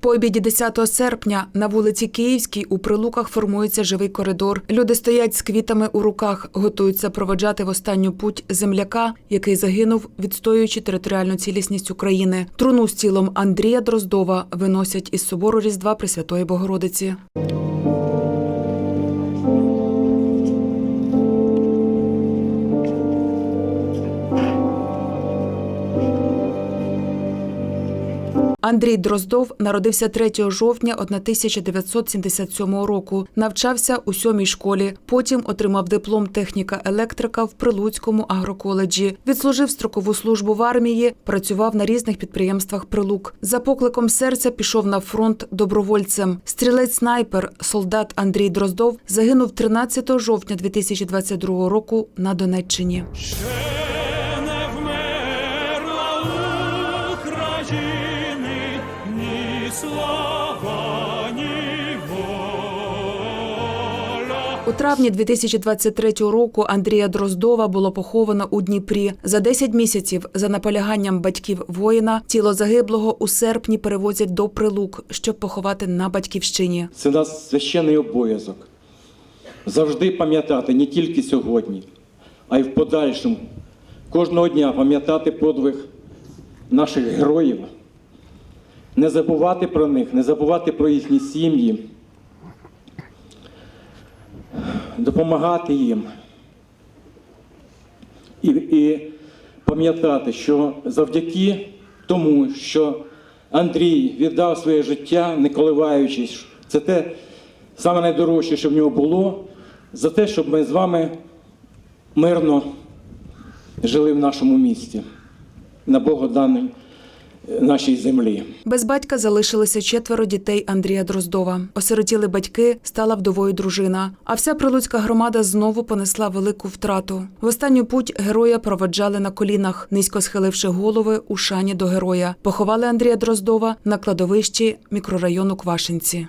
По обіді 10 серпня на вулиці Київській у прилуках формується живий коридор. Люди стоять з квітами у руках, готуються проведжати в останню путь земляка, який загинув, відстоюючи територіальну цілісність України. Труну з тілом Андрія Дроздова виносять із собору Різдва Пресвятої Богородиці. Андрій Дроздов народився 3 жовтня 1977 року. Навчався у сьомій школі. Потім отримав диплом техніка електрика в Прилуцькому агроколеджі. Відслужив строкову службу в армії, працював на різних підприємствах Прилук. За покликом серця пішов на фронт добровольцем. Стрілець-снайпер, солдат Андрій Дроздов загинув 13 жовтня 2022 року на Донеччині. У травні 2023 року Андрія Дроздова було поховано у Дніпрі. За 10 місяців, за наполяганням батьків воїна, тіло загиблого у серпні перевозять до Прилук, щоб поховати на батьківщині. Це у нас священний обов'язок. Завжди пам'ятати не тільки сьогодні, а й в подальшому. Кожного дня пам'ятати подвиг наших героїв, не забувати про них, не забувати про їхні сім'ї, допомагати їм. І, і пам'ятати, що завдяки тому, що Андрій віддав своє життя, не коливаючись, це те саме найдорожче, що в нього було, за те, щоб ми з вами мирно жили в нашому місті, на Богоданій е, нашій землі. Без батька залишилося четверо дітей Андрія Дроздова. Осиротіли батьки, стала вдовою дружина. А вся прилуцька громада знову понесла велику втрату. В останню путь героя проведжали на колінах, низько схиливши голови у шані до героя. Поховали Андрія Дроздова на кладовищі мікрорайону Квашинці.